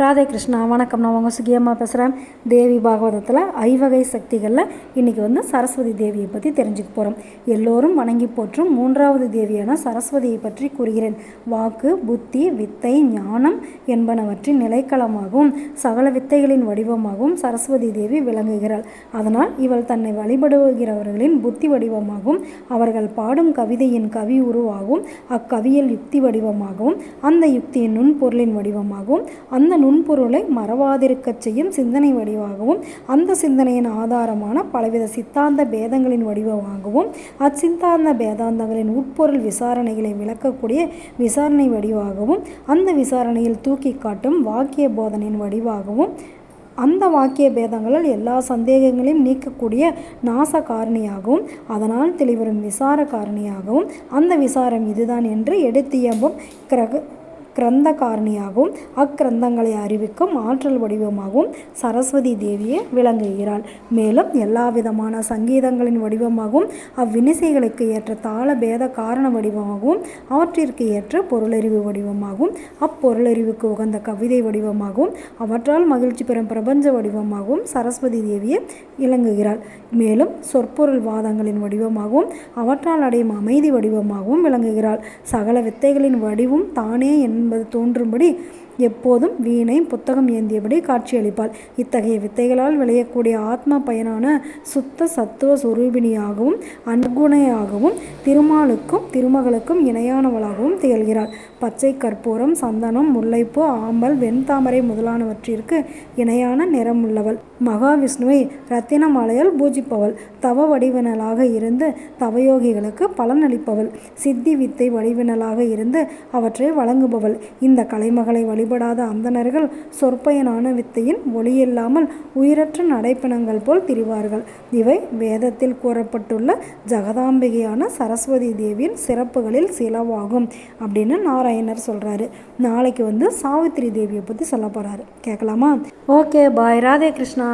ராதே கிருஷ்ணா வணக்கம். நான் உங்கள் சுகியம்மா பேசுகிறேன் தேவி பாகவதத்தில் ஐவகை சக்திகளில் இன்றைக்கி வந்து சரஸ்வதி தேவியை பற்றி தெரிஞ்சுக்க போகிறோம் எல்லோரும் வணங்கி போற்றும் மூன்றாவது தேவியான சரஸ்வதியை பற்றி கூறுகிறேன். வாக்கு புத்தி வித்தை ஞானம் என்பனவற்றின் நிலைக்களமாகவும் சகல வித்தைகளின் வடிவமாகவும் சரஸ்வதி தேவி விளங்குகிறாள். அதனால் இவள் தன்னை வழிபடுகிறவர்களின் புத்தி வடிவமாகவும் அவர்கள் பாடும் கவிதையின் கவி உருவாகவும் அக்கவியல் யுக்தி வடிவமாகவும் அந்த யுக்தியின் நுண்பொருளின் வடிவமாகவும் அந்த நுண்பொருளை மறவாதிருக்கச் செய்யும் சிந்தனை வடிவாகவும் அந்த சிந்தனையின் ஆதாரமான பலவித சித்தாந்த பேதங்களின் வடிவமாகவும் அச்சித்தாந்த பேதாந்தங்களின் உட்பொருள் விசாரணைகளை விளக்கக்கூடிய விசாரணை வடிவாகவும் அந்த விசாரணையில் தூக்கி காட்டும் வாக்கிய போதனையின் வடிவாகவும் அந்த வாக்கிய பேதங்களால் எல்லா சந்தேகங்களையும் நீக்கக்கூடிய நாச காரணியாகவும் அதனால் தெளிவரும் விசார காரணியாகவும் அந்த விசாரம் இதுதான் என்று எடுத்தியம்பும் கிரக கிரந்த காரணியாகவும் அக்கிரந்தங்களை அறிவிக்கும் ஆற்றல் வடிவமாகவும் சரஸ்வதி தேவியே விளங்குகிறாள். மேலும் எல்லா விதமான சங்கீதங்களின் வடிவமாகவும் அவ்வினிசைகளுக்கு ஏற்ற தாள பேத காரண வடிவமாகவும் அவற்றிற்கு ஏற்ற பொருளறிவு வடிவமாகவும் அப்பொருளறிவுக்கு உகந்த கவிதை வடிவமாகவும் அவற்றால் மகிழ்ச்சி பெறும் பிரபஞ்ச வடிவமாகவும் சரஸ்வதி தேவியே விளங்குகிறாள். மேலும் சொற்பொருள் வாதங்களின் வடிவமாகவும் அவற்றால் அடையும் அமைதி வடிவமாகவும் விளங்குகிறாள். சகல வித்தைகளின் வடிவும் தானே என் என்பது தோன்றும்படி எப்போதும் வீணை புத்தகம் ஏந்தியபடி காட்சியளிப்பாள். இத்தகைய வித்தைகளால் விளையக்கூடிய ஆத்ம பயனான சுத்த சத்துவ சுரூபிணியாகவும் அன்குணையாகவும் திருமாலுக்கும் திருமகளுக்கும் இணையானவளாகவும் திகழ்கிறாள். பச்சை கற்பூரம் சந்தனம் முல்லைப்பூ ஆம்பல் வெண்தாமரை முதலானவற்றிற்கு இணையான நிறம் உள்ளவள் மகாவிஷ்ணுவை ரத்தின மாலையால் பூஜிப்பவள். தவ வடிவினலாக இருந்து தவயோகிகளுக்கு பலனளிப்பவள். சித்தி வித்தை வடிவினலாக இருந்து அவற்றை வழங்குபவள். இந்த கலைமகளை வழி வழிபடாத அந்தணர்கள் சொற்பயனான வித்தையின் ஒளியில்லாமல் உயிரற்ற நடைப்பிணங்கள் போல் திரிவார்கள். இவை வேதத்தில் கூறப்பட்டுள்ள ஜெகதாம்பிகையான சரஸ்வதி தேவியின் சிறப்புகளில் சிலவாகும் அப்படின்னு நாராயணர் சொல்கிறாரு நாளைக்கு வந்து சாவித்திரி தேவியை பற்றி சொல்ல போகிறாரு கேட்கலாமா? Okay bye. ராதே கிருஷ்ணா.